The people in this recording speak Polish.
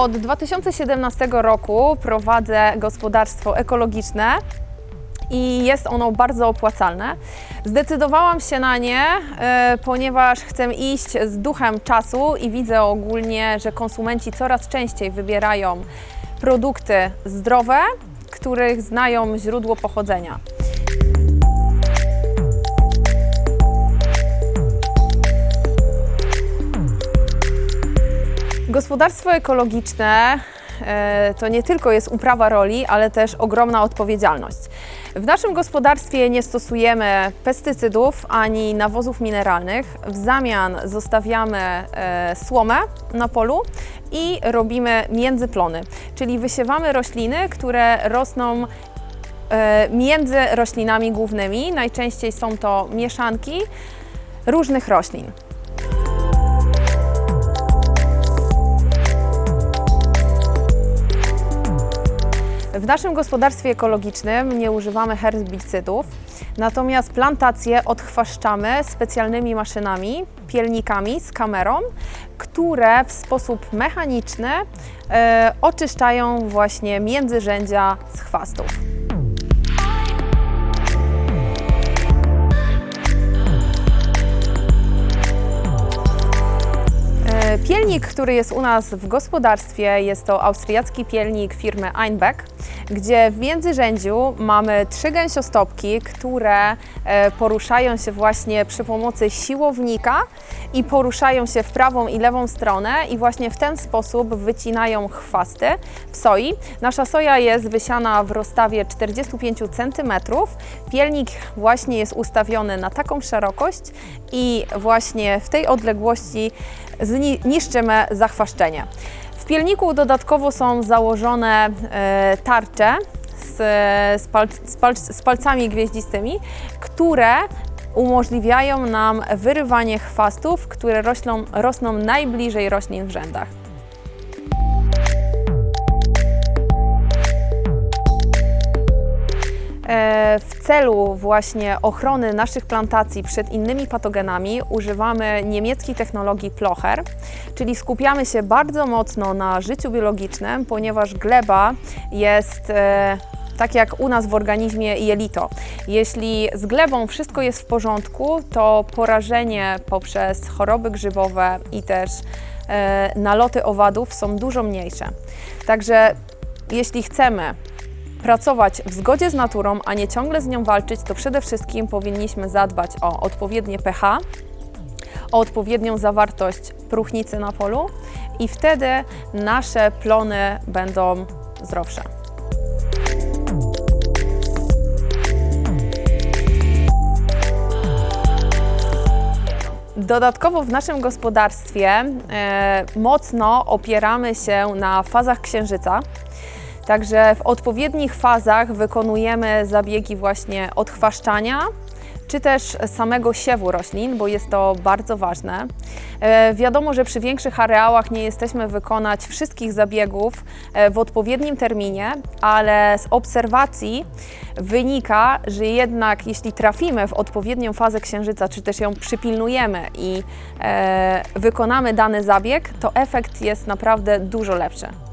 Od 2017 roku prowadzę gospodarstwo ekologiczne i jest ono bardzo opłacalne. Zdecydowałam się na nie, e, ponieważ chcę iść z duchem czasu i widzę ogólnie, że konsumenci coraz częściej wybierają produkty zdrowe, których znają źródło pochodzenia. Gospodarstwo ekologiczne e, to nie tylko jest uprawa roli, ale też ogromna odpowiedzialność. W naszym gospodarstwie nie stosujemy pestycydów ani nawozów mineralnych. W zamian zostawiamy e, słomę na polu i robimy międzyplony, czyli wysiewamy rośliny, które rosną e, między roślinami głównymi. Najczęściej są to mieszanki różnych roślin. Naszym gospodarstwie ekologicznym nie używamy herbicydów, natomiast plantacje odchwaszczamy specjalnymi maszynami, pielnikami z kamerą, które w sposób mechaniczny e, oczyszczają właśnie międzyrzędzia z chwastów. Pielnik, który jest u nas w gospodarstwie, jest to austriacki pielnik firmy Einbeck, gdzie w międzyrzędziu mamy trzy gęsiostopki, które e, poruszają się właśnie przy pomocy siłownika i poruszają się w prawą i lewą stronę i właśnie w ten sposób wycinają chwasty w soi. Nasza soja jest wysiana w rozstawie 45 cm. Pielnik właśnie jest ustawiony na taką szerokość i właśnie w tej odległości niszczymy zachwaszczenie. W pielniku dodatkowo są założone e, tarcze z, z, pal, z, pal, z palcami gwieździstymi, które umożliwiają nam wyrywanie chwastów, które rośną, rosną najbliżej roślin w rzędach. Celu właśnie ochrony naszych plantacji przed innymi patogenami używamy niemieckiej technologii Plocher, czyli skupiamy się bardzo mocno na życiu biologicznym, ponieważ gleba jest e, tak jak u nas w organizmie jelito. Jeśli z glebą wszystko jest w porządku, to porażenie poprzez choroby grzybowe i też e, naloty owadów są dużo mniejsze. Także jeśli chcemy pracować w zgodzie z naturą, a nie ciągle z nią walczyć, to przede wszystkim powinniśmy zadbać o odpowiednie pH, o odpowiednią zawartość próchnicy na polu i wtedy nasze plony będą zdrowsze. Dodatkowo w naszym gospodarstwie e, mocno opieramy się na fazach księżyca. Także w odpowiednich fazach wykonujemy zabiegi właśnie odchwaszczania, czy też samego siewu roślin, bo jest to bardzo ważne. E, wiadomo, że przy większych areałach nie jesteśmy wykonać wszystkich zabiegów e, w odpowiednim terminie, ale z obserwacji wynika, że jednak jeśli trafimy w odpowiednią fazę księżyca, czy też ją przypilnujemy i e, wykonamy dany zabieg, to efekt jest naprawdę dużo lepszy.